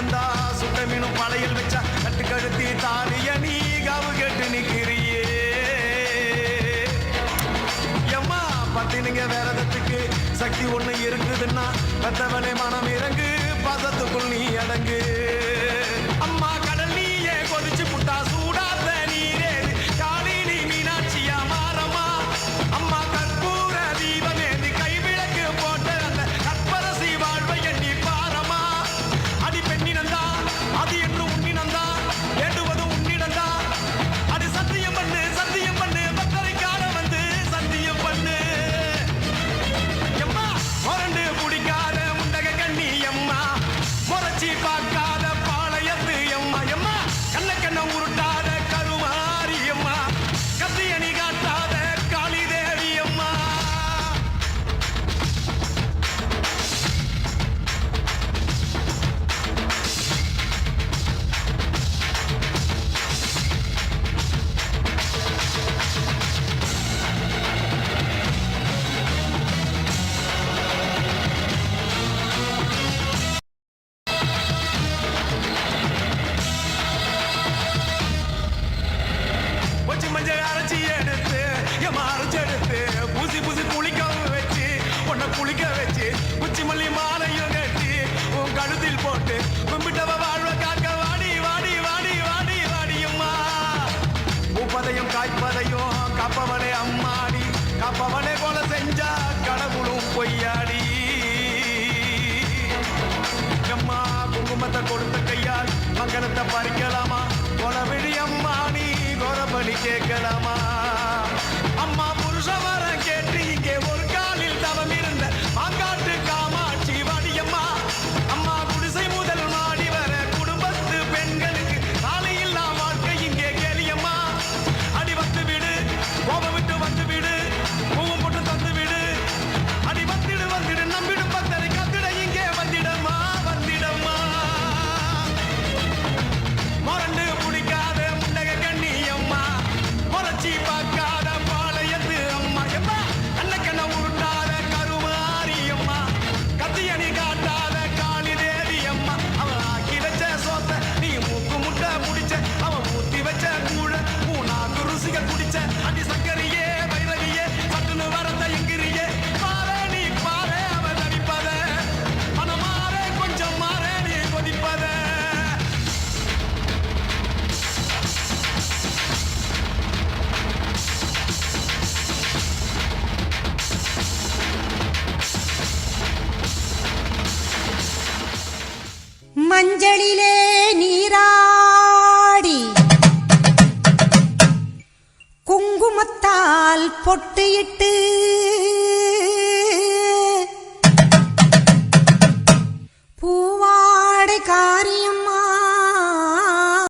வந்தா சுட்ட மீனும் பழையில் வச்சா கட்டு கழுத்தி தானிய நீ காவு கேட்டு நிக்கிறியே. எம்மா பத்தினுங்க விரதத்துக்கு சக்தி ஒண்ணு இருக்குதுன்னா பெத்தவனே மனம் இறங்கு பதத்துக்குள் நீ அடங்கு. முள்ளி மாலையும் கட்டி உன் கழுத்தில் போட்டு கும்பிட்டவ வாழ்வ காக்க வாடி வாடி வாடி வாடி வாடியம்மா முப்பதையும் காய்ப்பதையும் காப்பவனே அம்மாடி காப்பவனே போல செஞ்சா கடவுளும் பொய்யாடி. அம்மா குங்குமத்தை கொடுத்த கையால் மங்களத்தை பறிக்கலாமா? கொலவிழி அம்மா நீ கொலபலி கேட்கலாமா? அம்மா மஞ்சளிலே நீராடி குங்குமத்தால் பொட்டு இட்டு